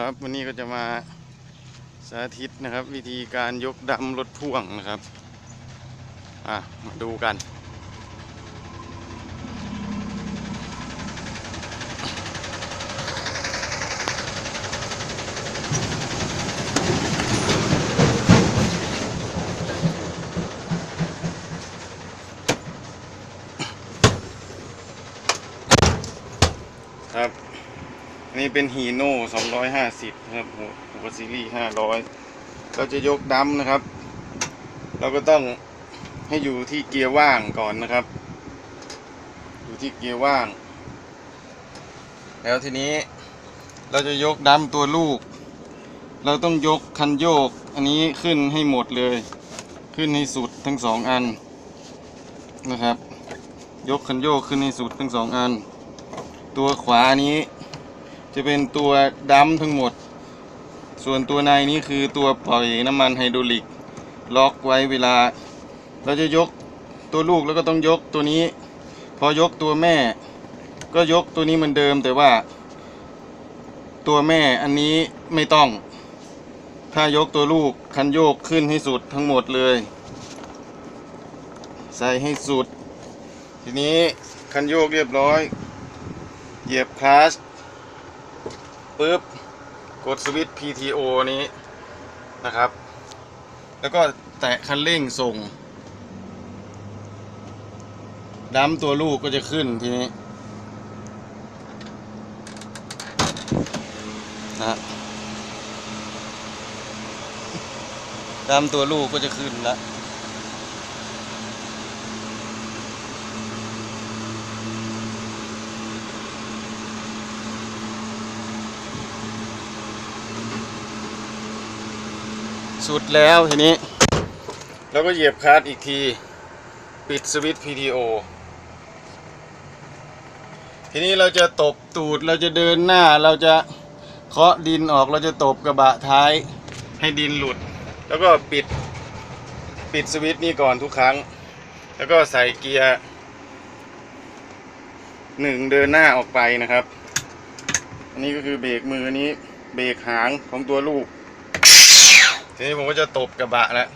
ครับ วันนี้ก็จะมาสาธิตนะครับ วิธีการยกดำรถพ่วงนะครับ อะ มาดูกัน ครับ นนี้เป็นฮีโน่250ครับหัวหัวซีรีส์500เราจะยกดัมนะครับ เราก็ต้องให้อยู่ที่เกียร์ว่างก่อนนะครับ อยู่ที่เกียร์ว่าง แล้วทีนี้เราจะยกดัมตัวลูก เราต้องยกคันโยก อันนี้ขึ้นให้หมดเลย ขึ้นให้สุดทั้งสองอันนะครับ ยกคันโยกขึ้นให้สุดทั้งสองอัน ตัวขวานี้ จะเป็นตัวดัมทั้งหมด ส่วนตัวในนี้คือตัวปล่อยน้ำมันไฮดรอลิก ล็อกไว้เวลา เราจะยกตัวลูกแล้วก็ต้องยกตัวนี้ พอยกตัวแม่ ก็ยกตัวนี้เหมือนเดิม แต่ว่า ตัวแม่อันนี้ไม่ต้อง ถ้ายกตัวลูกคันโยกขึ้นให้สุดทั้งหมดเลยใส่ให้สุด ทีนี้คันโยกเรียบร้อย เหยียบคลัช ปึ๊บกดสวิตช์ PTO นี้นะครับ แล้วก็แตะคันเร่งส่งดัมตัวลูกก็จะขึ้นทีนี้นะดัมตัวลูกก็จะขึ้นแล้ว สุดแล้วทีนี้ แล้วก็เหยียบคลัตช์อีกที ปิดสวิตช์ PTO ทีนี้เราจะตบตูดเราจะเดินหน้าเราจะเคาะดินออกเราจะตบกระบะท้ายให้ดินหลุด แล้วก็ปิดปิดสวิตช์นี่ก่อนทุกครั้ง แล้วก็ใส่เกียร์หนึ่งเดินหน้าออกไปนะครับ อันนี้ก็คือเบรกมือนนี้เบรกหางของตัวลูก ทีนี้ผมก็จะตบกระบะแล้ว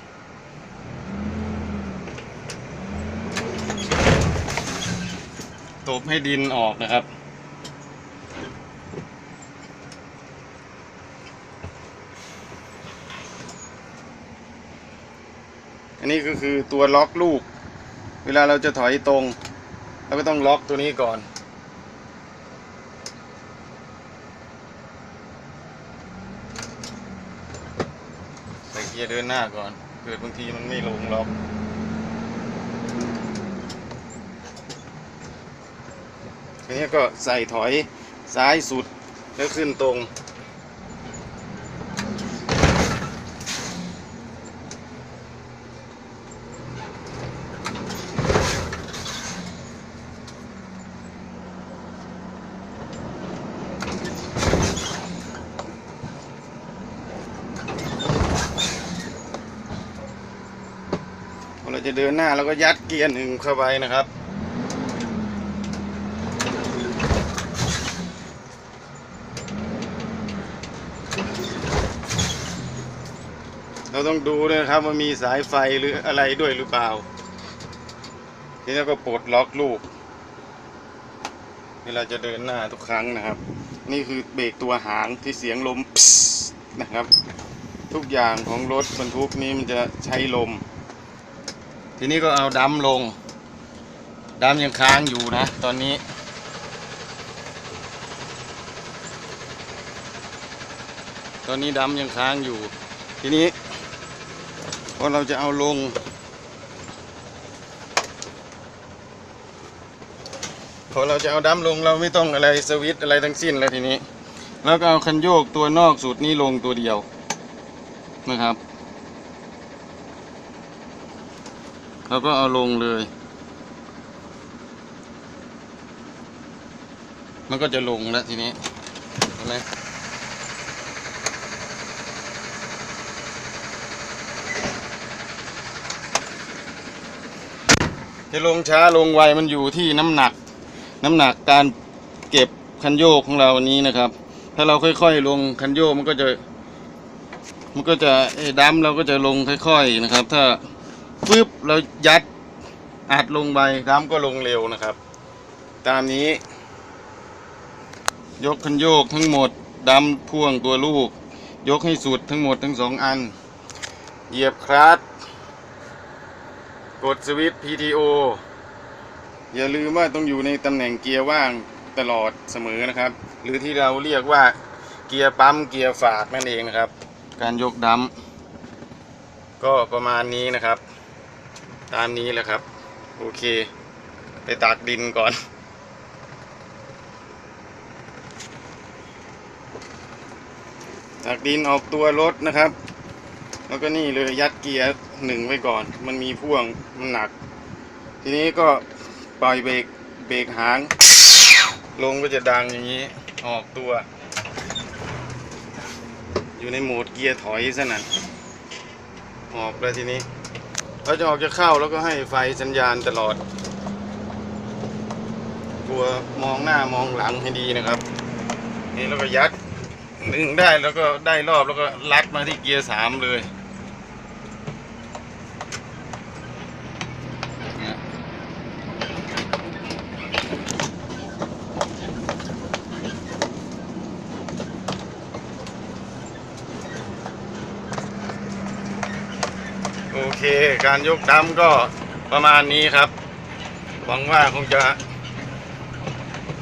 ตบให้ดินออกนะครับ อันนี้ก็คือตัวล็อกลูก เวลาเราจะถอยตรง เราก็ต้องล็อกตัวนี้ก่อน ใส่เกียร์เดินหน้าก่อน เกิดบางทีมันไม่ลงล็อกทีนี้ก็ใส่ถอยซ้ายสุดแล้วขึ้นตรง เราจะเดินหน้าเราก็ยัดเกียร์หนึ่งเข้าไปนะครับ เราต้องดูด้วยนะครับว่ามีสายไฟหรืออะไรด้วยหรือเปล่า ทีนี้ก็ปลดล็อกลูกเวลาจะเดินหน้าทุกครั้งนะครับ นี่คือเบรกตัวหางที่เสียงลมนะครับ ทุกอย่างของรถบรรทุกนี้มันจะใช้ลม ทีนี้ก็เอาดัมลงดัมยังค้างอยู่นะ ตอนนี้ ตอนนี้ดัมยังค้างอยู่ ทีนี้พอเราจะเอาลง พอเราจะเอาดัมลงเราไม่ต้องอะไรสวิตอะไรทั้งสิ้นแล้วทีนี้ แล้วก็เอาคันโยกตัวนอกสุดนี้ลงตัวเดียวนะครับ แล้วก็เอาลงเลย มันก็จะลงแล้วทีนี้เห็นไหมจะลงช้าลงไวมันอยู่ที่น้ำหนัก น้ำหนักการเก็บคันโยกของเรานี้นะครับ ถ้าเราค่อยๆ ลงคันโยกมันก็จะ มันก็จะไอ้ดัมเราก็จะลงค่อย ๆนะครับ ถ้า ปึ๊บเรายัดอัดลงไปดัมก็ลงเร็วนะครับ ตามนี้ ยกคันโยกทั้งหมดดัมพ่วงตัวลูก ยกให้สุดทั้งหมดทั้งสองอัน เหยียบคลัตช์กดสวิตช์ PTO อย่าลืมว่าต้องอยู่ในตำแหน่งเกียร์ว่างตลอดเสมอนะครับ หรือที่เราเรียกว่าเกียร์ปั๊มเกียร์ฝากนั่นเองนะครับ การยกดัมก็ประมาณนี้นะครับ ตามนี้แหละครับ โอเค ไปตากดินก่อน ตากดินออกตัวรถนะครับ แล้วก็นี่เลยยัดเกียร์หนึ่งไว้ก่อน มันมีพ่วงมันหนัก ทีนี้ก็ปล่อยเบรกเบรกหาง ลงก็จะดังอย่างนี้ ออกตัว อยู่ในโหมดเกียร์ถอยซะนั่นออกแล้วทีนี้ เราจะออกจะเข้าแล้วก็ให้ไฟสัญญาณตลอด ตัวมองหน้ามองหลังให้ดีนะครับ นี่แล้วก็ยัดหนึ่งได้แล้วก็ได้รอบแล้วก็ลัดมาที่เกียร์สามเลยเนี่ย โอเค การยกดำก็ประมาณนี้ครับ หวังว่าคงจะ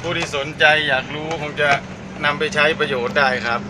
ผู้ที่สนใจอยากรู้คงจะนำไปใช้ประโยชน์ได้ครับ